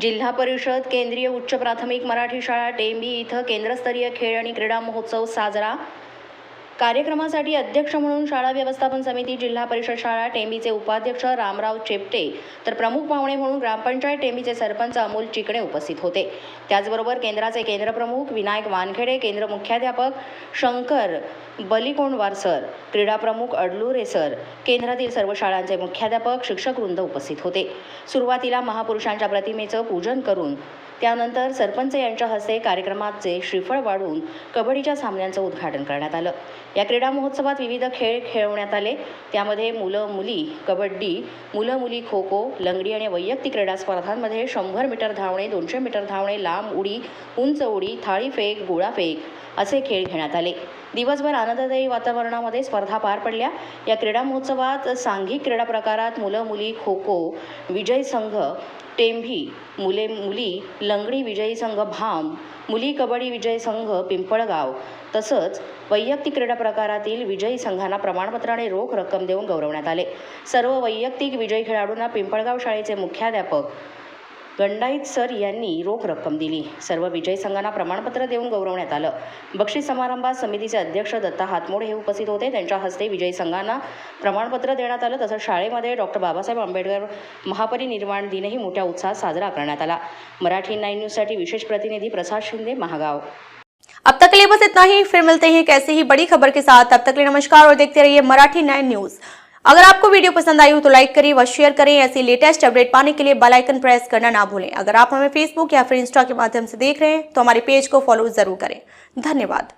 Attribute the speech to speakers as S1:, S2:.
S1: जिल्हा परिषद केंद्रीय उच्च प्राथमिक मराठी शाळा टेंबी इथं केंद्रस्तरीय खेळ आणि क्रीडा महोत्सव साजरा. कार्यक्रमासाठी अध्यक्ष म्हणून शाळा व्यवस्थापन समिती जिल्हा परिषद शाळा टेंबीचे उपाध्यक्ष रामराव चेपटे तर प्रमुख पाहुणे म्हणून ग्रामपंचायत टेंबीचे सरपंच अमोल चिकणे उपस्थित होते. त्याचबरोबर केंद्राचे केंद्रप्रमुख विनायक वानखेडे केंद्र मुख्याध्यापक शंकर बलिकोंडवार सर. क्रीडाप्रमुख अडलुरे सर. केंद्रातील सर्व शाळांचे मुख्याध्यापक शिक्षक वृंद उपस्थित होते. सुरुवातीला महापुरुषांच्या प्रतिमेचं पूजन करून त्यानंतर सरपंच यांच्या हस्ते कार्यक्रमाचे श्रीफळ वाढून कबड्डीच्या सामन्यांचं उद्घाटन करण्यात आलं. या क्रीडा महोत्सवात विविध खेळ खेळवण्यात आले. त्यामध्ये मुलं मुली कबड्डी मुलं मुली खो खो लंगडी आणि वैयक्तिक क्रीडा स्पर्धांमध्ये शंभर मीटर धावणे दोनशे मीटर धावणे लांब उडी उंच उडी थाळीफेक गोळाफेक असे खेळ घेण्यात आले. दिवसभर आनंददायी वातावरणामध्ये स्पर्धा पार पडल्या. या क्रीडा महोत्सवात सांघिक क्रीडा प्रकारात मुलं मुली खो खो विजय संघ टेंभी मुले मुली लंगडी विजयी संघ भाम मुली कबड्डी विजयी संघ पिंपळगाव तसंच वैयक्तिक क्रीडा प्रकारातील विजयी संघांना प्रमाणपत्र आणि रोख रक्कम देऊन गौरवण्यात आले. सर्व वैयक्तिक विजयी खेळाडूंना पिंपळगाव शाळेचे मुख्याध्यापक गंडाईत सर यांनी रोख रक्कम दिली. सर्व विजयी संघांना प्रमाणपत्र देऊन गौरवण्यात आलं. बक्षीस समारंभात समितीचे अध्यक्ष दत्ता हातमोडे हे उपस्थित होते. त्यांच्या हस्ते विजयी संघांना प्रमाणपत्र देण्यात आलं. तसंच शाळेमध्ये डॉक्टर बाबासाहेब आंबेडकर महापरिनिर्वाण दिनही मोठ्या उत्साहात साजरा करण्यात आला. मराठी नाईन न्यूजसाठी विशेष प्रतिनिधी प्रसाद शिंदे महागाव.
S2: अब तक के लिए बस इतना ही. फिर मिलते हैं एक ऐसी ही बड़ी खबर के साथ. तब तक के लिए नमस्कार और देखते रहिए मराठी नाइन न्यूज. अगर आपको वीडियो पसंद आई हो तो लाइक करें व शेयर करें। ऐसी लेटेस्ट अपडेट पाने के लिए बेल आइकन प्रेस करना ना भूलें। अगर आप हमें फेसबुक या फिर इंस्टा के माध्यम से देख रहे हैं तो हमारे पेज को फॉलो ज़रूर करें। धन्यवाद।